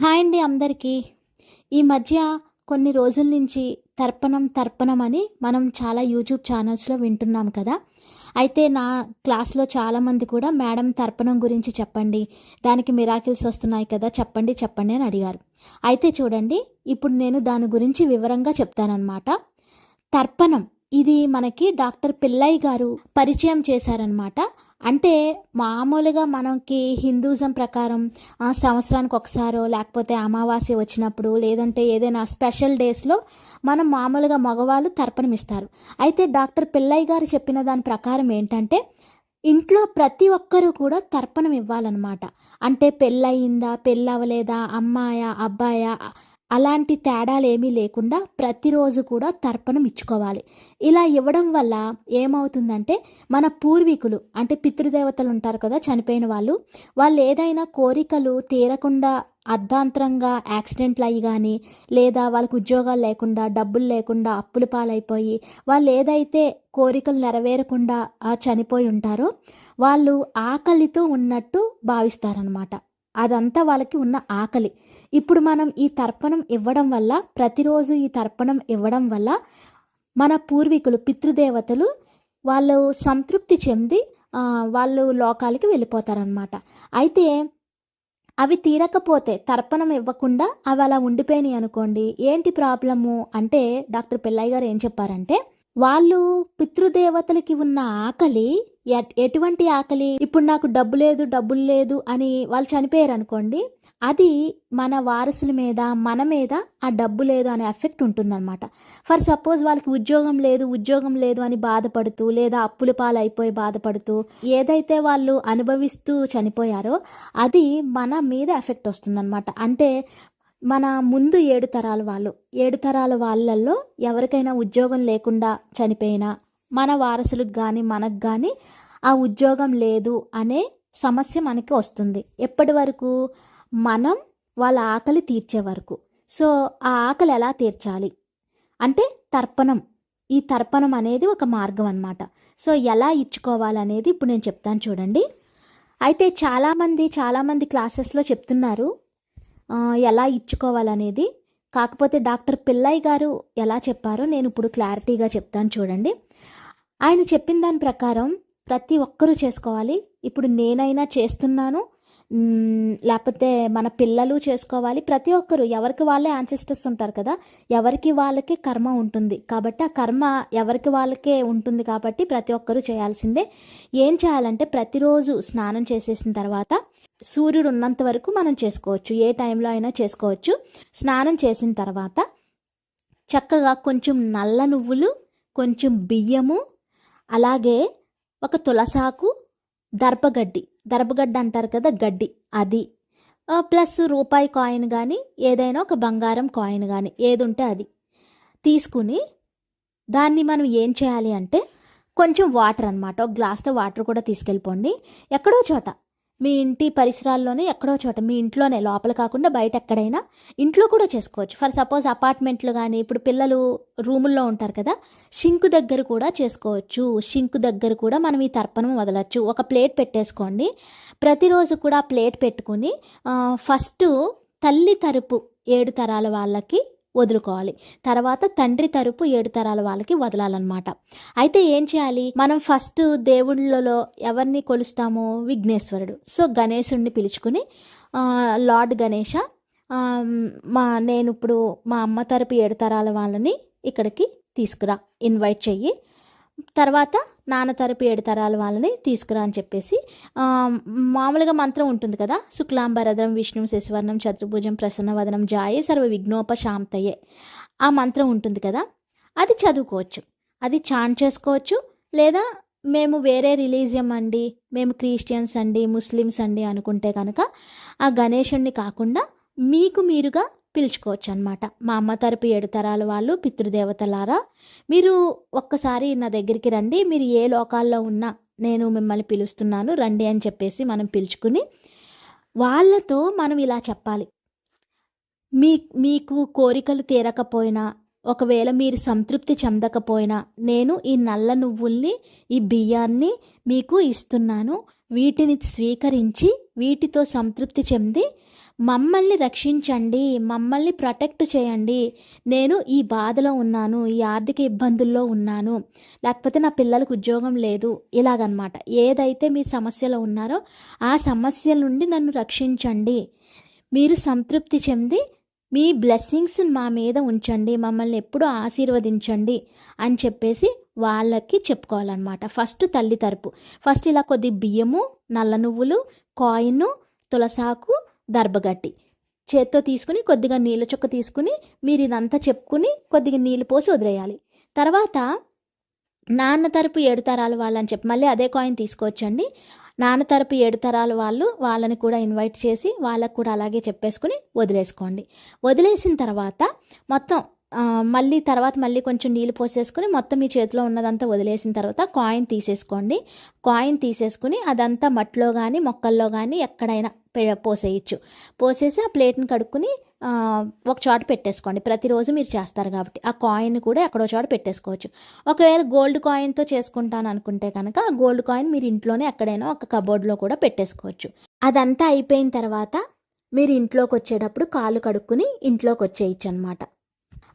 Hi అండి అందరికీ. ఈ మధ్య కొన్ని రోజుల నుంచి తర్పణం తర్పణం అని మనం చాలా యూట్యూబ్ ఛానల్స్లో వింటున్నాం కదా. అయితే నా క్లాస్లో చాలామంది కూడా మేడం తర్పణం గురించి చెప్పండి దానికి మిరాకిల్స్ వస్తున్నాయి కదా చెప్పండి చెప్పండి అని అడిగారు. అయితే చూడండి ఇప్పుడు నేను దాని గురించి వివరంగా చెప్తానన్నమాట. తర్పణం ఇది మనకి డాక్టర్ పిల్లయ్య గారు పరిచయం చేశారనమాట అంటే మామూలుగా మనకి హిందూజం ప్రకారం సంవత్సరానికి ఒకసారో లేకపోతే అమావాస్య వచ్చినప్పుడు లేదంటే ఏదైనా స్పెషల్ డేస్లో మనం మామూలుగా మగవాళ్ళు తర్పణం ఇస్తారు అయితే డాక్టర్ పిల్లయ్య గారు చెప్పిన దాని ప్రకారం ఏంటంటే ఇంట్లో ప్రతి ఒక్కరూ కూడా తర్పణం ఇవ్వాలన్నమాట. అంటే పెళ్ళయిందా పెళ్ళవలేదా అమ్మాయా అబ్బాయా అలాంటి తేడాలు ఏమీ లేకుండా ప్రతిరోజు కూడా తర్పణం ఇచ్చుకోవాలి. ఇలా ఇవ్వడం వల్ల ఏమవుతుందంటే మన పూర్వీకులు అంటే పితృదేవతలు ఉంటారు కదా చనిపోయిన వాళ్ళు వాళ్ళు ఏదైనా కోరికలు తీరకుండా అర్ధాంతరంగా యాక్సిడెంట్లు అయ్యి కానీ లేదా వాళ్ళకు ఉద్యోగాలు లేకుండా డబ్బులు లేకుండా అప్పుల పాలైపోయి వాళ్ళు ఏదైతే కోరికలు నెరవేరకుండా చనిపోయి ఉంటారో వాళ్ళు ఆకలితో ఉన్నట్టు భావిస్తారనమాట అదంతా వాళ్ళకి ఉన్న ఆకలి. ఇప్పుడు మనం ఈ తర్పణం ఇవ్వడం వల్ల ప్రతిరోజు ఈ తర్పణం ఇవ్వడం వల్ల మన పూర్వీకులు పితృదేవతలు వాళ్ళు సంతృప్తి చెంది వాళ్ళు లోకాలకి వెళ్ళిపోతారనమాట అయితే అవి తీరకపోతే తర్పణం ఇవ్వకుండా అవి అలా ఉండిపోయినాయి అనుకోండి ఏంటి ప్రాబ్లము? అంటే డాక్టర్ పిల్లయ్య గారు ఏం చెప్పారంటే వాళ్ళు పితృదేవతలకి ఉన్న ఆకలి ఎటువంటి ఆకలి? ఇప్పుడు నాకు డబ్బు లేదు డబ్బులు లేదు అని వాళ్ళు చనిపోయారు అనుకోండి అది మన వారసుల మీద మన మీద ఆ డబ్బు లేదు అనే ఎఫెక్ట్ ఉంటుందన్నమాట. ఫర్ సపోజ్ వాళ్ళకి ఉద్యోగం లేదు ఉద్యోగం లేదు అని బాధపడుతూ లేదా అప్పుల పాలు అయిపోయి బాధపడుతూ ఏదైతే వాళ్ళు అనుభవిస్తూ చనిపోయారో అది మన మీద ఎఫెక్ట్ వస్తుందన్నమాట. అంటే మన ముందు ఏడు తరాల వాళ్ళు ఏడు తరాల వాళ్ళల్లో ఎవరికైనా ఉద్యోగం లేకుండా చనిపోయినా మన వారసులకు కానీ మనకు కానీ ఆ ఉద్యోగం లేదు అనే సమస్య మనకి వస్తుంది. ఎప్పటి వరకు? మనం వాళ్ళ ఆకలి తీర్చే వరకు. సో ఆ ఆకలి ఎలా తీర్చాలి? అంటే తర్పణం. ఈ తర్పణం అనేది ఒక మార్గం అనమాట సో ఎలా ఇచ్చుకోవాలనేది ఇప్పుడు నేను చెప్తాను చూడండి. అయితే చాలామంది చాలామంది క్లాసెస్లో చెప్తున్నారు ఎలా ఇచ్చుకోవాలనేది. కాకపోతే డాక్టర్ పిల్లయ్య గారు ఎలా చెప్పారో నేను ఇప్పుడు క్లారిటీగా చెప్తాను చూడండి. ఆయన చెప్పిన దాని ప్రకారం ప్రతి ఒక్కరూ చేసుకోవాలి. ఇప్పుడు నేనైనా చేస్తున్నాను. లేకపోతే మన పిల్లలు చేసుకోవాలి. ప్రతి ఒక్కరు ఎవరికి వాళ్ళే యాన్సిస్టర్స్ ఉంటారు కదా ఎవరికి వాళ్ళకే కర్మ ఉంటుంది. కాబట్టి ఆ కర్మ ఎవరికి వాళ్ళకే ఉంటుంది కాబట్టి ప్రతి ఒక్కరూ చేయాల్సిందే. ఏం చేయాలంటే ప్రతిరోజు స్నానం చేసేసిన తర్వాత సూర్యుడు ఉన్నంత వరకు మనం చేసుకోవచ్చు. ఏ టైంలో అయినా చేసుకోవచ్చు. స్నానం చేసిన తర్వాత చక్కగా కొంచెం నల్ల నువ్వులు కొంచెం బియ్యము అలాగే ఒక తులసాకు దర్భగడ్డి. దర్భగడ్డి అంటారు కదా గడ్డి. అది. ప్లస్ రూపాయి కాయిన్ కానీ ఏదైనా ఒక బంగారం కాయిన్ కానీ ఏది ఉంటే అది. తీసుకుని దాన్ని మనం ఏం చేయాలి అంటే కొంచెం వాటర్ అనమాట ఒక గ్లాస్తో వాటర్ కూడా తీసుకెళ్ళిపోండి. ఎక్కడో చోట. మీ ఇంటి పరిసరాల్లోనే ఎక్కడో చోట మీ ఇంట్లోనే లోపల కాకుండా బయట ఎక్కడైనా ఇంట్లో కూడా చేసుకోవచ్చు. ఫర్ సపోజ్ అపార్ట్మెంట్లు కానీ ఇప్పుడు పిల్లలు రూముల్లో ఉంటారు కదా షింకు దగ్గర కూడా చేసుకోవచ్చు. షింకు దగ్గర కూడా మనం ఈ తర్పణం వదలచ్చు. ఒక ప్లేట్ పెట్టేసుకోండి. ప్రతిరోజు కూడా ఆ ప్లేట్ పెట్టుకుని ఫస్ట్ తల్లి తరపు ఏడు తరాల వాళ్ళకి వదులుకోవాలి. తర్వాత తండ్రి తరపు ఏడు తరాల వాళ్ళకి వదలాలన్నమాట. అయితే ఏం చేయాలి? మనం ఫస్ట్ దేవుళ్ళలో ఎవరిని కొలుస్తామో? విఘ్నేశ్వరుడు. సో గణేశుడిని పిలుచుకుని లార్డ్ గణేష మా నేను ఇప్పుడు మా అమ్మ తరపు ఏడు తరాల వాళ్ళని ఇక్కడికి తీసుకురా. ఇన్వైట్ చెయ్యి. తర్వాత నాన్న తరపు ఏడు తరాల వాళ్ళని తీసుకురా అని చెప్పేసి మామూలుగా మంత్రం ఉంటుంది కదా శుక్లాంబరధరం విష్ణు శశివర్ణం చతుర్భుజం ప్రసన్నవదనం జాయే సర్వ విఘ్నోపశాంతయే ఆ మంత్రం ఉంటుంది కదా అది చదువుకోవచ్చు. అది చాంట్ చేసుకోవచ్చు లేదా మేము వేరే రిలీజియం అండి మేము క్రిస్టియన్స్ అండి ముస్లిమ్స్ అండి అనుకుంటే కనుక ఆ గణేషుణ్ణి కాకుండా మీకు మీరుగా పిలుచుకోవచ్చు అనమాట మా అమ్మ తరపు ఏడు తరాల వాళ్ళు పితృదేవతలారా మీరు ఒక్కసారి నా దగ్గరికి రండి. మీరు ఏ లోకాల్లో ఉన్నా నేను మిమ్మల్ని పిలుస్తున్నాను. రండి అని చెప్పేసి మనం పిలుచుకుని వాళ్ళతో మనం ఇలా చెప్పాలి. మీ మీకు కోరికలు తీరకపోయినా ఒకవేళ మీరు సంతృప్తి చెందకపోయినా నేను ఈ నల్ల నువ్వుల్ని ఈ బియ్యాన్ని మీకు ఇస్తున్నాను. వీటిని స్వీకరించి వీటితో సంతృప్తి చెంది మమ్మల్ని రక్షించండి మమ్మల్ని ప్రొటెక్ట్ చేయండి. నేను ఈ బాధలో ఉన్నాను ఈ ఆర్థిక ఇబ్బందుల్లో ఉన్నాను. లేకపోతే నా పిల్లలకు ఉద్యోగం లేదు. ఇలాగనమాట. ఏదైతే మీ సమస్యలో ఉన్నారో ఆ సమస్యల నుండి నన్ను రక్షించండి. మీరు సంతృప్తి చెంది మీ బ్లెస్సింగ్స్ మా మీద ఉంచండి మమ్మల్ని ఎప్పుడూ ఆశీర్వదించండి అని చెప్పేసి వాళ్ళకి చెప్పుకోవాలన్నమాట. ఫస్ట్ తల్లి తరపు. ఫస్ట్ ఇలా కొద్ది బియ్యము నల్ల నువ్వులు కాయిన్ తులసాకు దర్భగట్టి చేత్తో తీసుకుని కొద్దిగా నీళ్ళ చుక్క తీసుకుని మీరు ఇదంతా చెప్పుకుని కొద్దిగా నీళ్ళు పోసి వదిలేయాలి. తర్వాత నాన్న తరపు ఏడు తరాల వాళ్ళని చెప్పి మళ్ళీ అదే కాయిన్ తీసుకోవచ్చండి. నాన్న తరపు ఏడు తరాల వాళ్ళు వాళ్ళని కూడా ఇన్వైట్ చేసి వాళ్ళకు కూడా అలాగే చెప్పేసుకుని వదిలేసుకోండి. వదిలేసిన తర్వాత మొత్తం మళ్ళీ తర్వాత మళ్ళీ కొంచెం నీళ్ళు పోసేసుకుని మొత్తం మీ చేతిలో ఉన్నదంతా వదిలేసిన తర్వాత కాయిన్ తీసేసుకోండి. కాయిన్ తీసేసుకుని అదంతా మట్టిలో కానీ మొక్కల్లో కానీ ఎక్కడైనా పోసేయచ్చు. పోసేసి ఆ ప్లేట్ని కడుక్కుని ఒక చోట పెట్టేసుకోండి. ప్రతిరోజు మీరు చేస్తారు కాబట్టి ఆ కాయిన్ కూడా ఎక్కడో చోట పెట్టేసుకోవచ్చు. ఒకవేళ గోల్డ్ కాయిన్తో చేసుకుంటాను అనుకుంటే కనుక ఆ గోల్డ్ కాయిన్ మీరు ఇంట్లోనే ఎక్కడైనా ఒక కబోర్డ్లో కూడా పెట్టేసుకోవచ్చు. అదంతా అయిపోయిన తర్వాత మీరు ఇంట్లోకి వచ్చేటప్పుడు కాళ్ళు కడుక్కుని ఇంట్లోకి వచ్చేయచ్చు అనమాట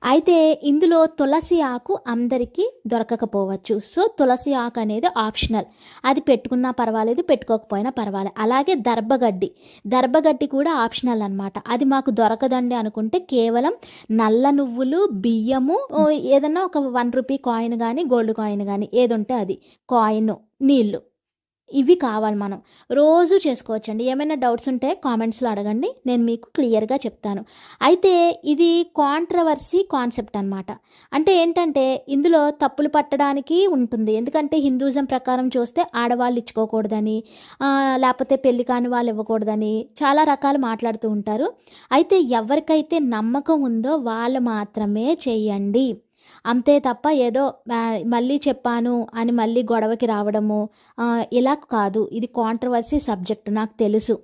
అయితే ఇందులో తులసి ఆకు అందరికీ దొరకకపోవచ్చు. సో తులసి ఆకు అనేది ఆప్షనల్. అది పెట్టుకున్నా పర్వాలేదు పెట్టుకోకపోయినా పర్వాలేదు అలాగే దర్భగడ్డి. దర్భగడ్డి కూడా ఆప్షనల్ అన్నమాట. అది మాకు దొరకదండి అనుకుంటే కేవలం నల్ల నువ్వులు బియ్యము ఏదన్నా ఒక వన్ రూపీ కాయిన్ కానీ గోల్డ్ కాయిన్ కానీ ఏదుంటే అది. కాయిన్ నీళ్ళు. ఇవి కావాలి మనం. రోజు చేసుకోవచ్చండి. ఏమైనా డౌట్స్ ఉంటే కామెంట్స్లో అడగండి. నేను మీకు క్లియర్గా చెప్తాను. అయితే ఇది కాంట్రవర్సీ కాన్సెప్ట్ అనమాట అంటే ఏంటంటే ఇందులో తప్పులు పట్టడానికి ఉంటుంది. ఎందుకంటే హిందూజం ప్రకారం చూస్తే ఆడవాళ్ళు ఇచ్చుకోకూడదని లేకపోతే పెళ్ళి కాని వాళ్ళు ఇవ్వకూడదని చాలా రకాలు మాట్లాడుతూ ఉంటారు. అయితే ఎవరికైతే నమ్మకం ఉందో వాళ్ళు మాత్రమే చేయండి. అంతే తప్ప ఏదో మళ్ళీ చెప్పాను అని మళ్ళీ గొడవకి రావడము ఇలా కాదు. ఇది కాంట్రవర్సీ సబ్జెక్టు నాకు తెలుసు.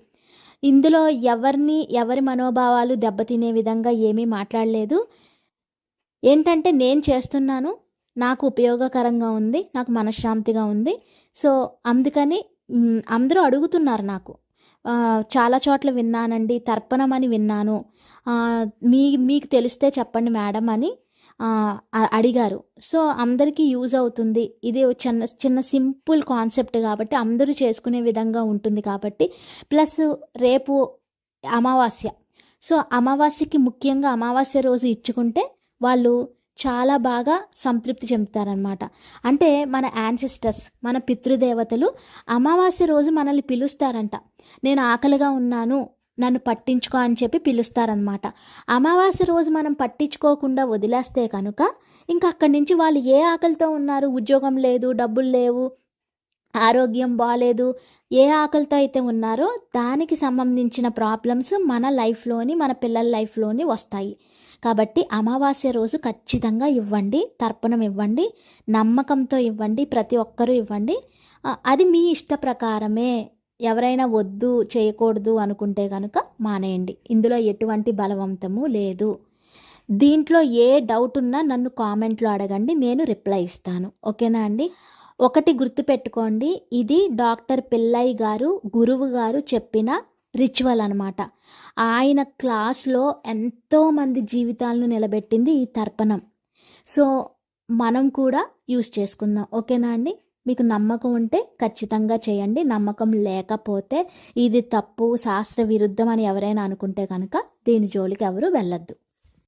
ఇందులో ఎవరిని ఎవరి మనోభావాలు దెబ్బతినే విధంగా ఏమీ మాట్లాడలేదు. ఏంటంటే నేను చేస్తున్నాను నాకు ఉపయోగకరంగా ఉంది నాకు మనశ్శాంతిగా ఉంది. సో అందుకని అందరూ అడుగుతున్నారు నాకు. చాలా చోట్ల విన్నానండి తర్పణం అని విన్నాను. మీ మీకు తెలిస్తే చెప్పండి మేడం అని. అడిగారు. సో అందరికీ యూజ్ అవుతుంది. ఇది చిన్న చిన్న సింపుల్ కాన్సెప్ట్ కాబట్టి అందరూ చేసుకునే విధంగా ఉంటుంది కాబట్టి. ప్లస్ రేపు అమావాస్య. సో అమావాస్యకి ముఖ్యంగా అమావాస్య రోజు ఇచ్చుకుంటే వాళ్ళు చాలా బాగా సంతృప్తి చెందుతారనమాట అంటే మన యాన్సిస్టర్స్ మన పితృదేవతలు అమావాస్య రోజు మనల్ని పిలుస్తారంట. నేను ఆకలిగా ఉన్నాను నన్ను పట్టించుకో అని చెప్పి పిలుస్తారనమాట అమావాస్య రోజు మనం పట్టించుకోకుండా వదిలేస్తే కనుక ఇంకా అక్కడి నుంచి వాళ్ళు ఏ ఆకలితో ఉన్నారు? ఉద్యోగం లేదు డబ్బులు లేవు ఆరోగ్యం బాగాలేదు ఏ ఆకలితో అయితే ఉన్నారో దానికి సంబంధించిన ప్రాబ్లమ్స్ మన లైఫ్లోని మన పిల్లల లైఫ్లోని వస్తాయి. కాబట్టి అమావాస్య రోజు ఖచ్చితంగా ఇవ్వండి తర్పణం ఇవ్వండి నమ్మకంతో ఇవ్వండి ప్రతి ఒక్కరూ ఇవ్వండి. అది మీ ఇష్ట ప్రకారమే. ఎవరైనా వద్దు చేయకూడదు అనుకుంటే కనుక మానేయండి. ఇందులో ఎటువంటి బలవంతము లేదు. దీంట్లో ఏ డౌట్ ఉన్నా నన్ను కామెంట్లో అడగండి నేను రిప్లై ఇస్తాను. ఓకేనా అండి? ఒకటి గుర్తుపెట్టుకోండి ఇది డాక్టర్ పిల్లయ్య గారు గురువు గారు చెప్పిన రిచువల్ అనమాట ఆయన క్లాస్లో ఎంతోమంది జీవితాలను నిలబెట్టింది ఈ తర్పణం. సో మనం కూడా యూస్ చేసుకుందాం. ఓకేనా అండి? మీకు నమ్మకం ఉంటే ఖచ్చితంగా చేయండి. నమ్మకం లేకపోతే ఇది తప్పు శాస్త్ర విరుద్ధం అని ఎవరైనా అనుకుంటే కనుక దీని జోలికి ఎవరు వెళ్ళొద్దు.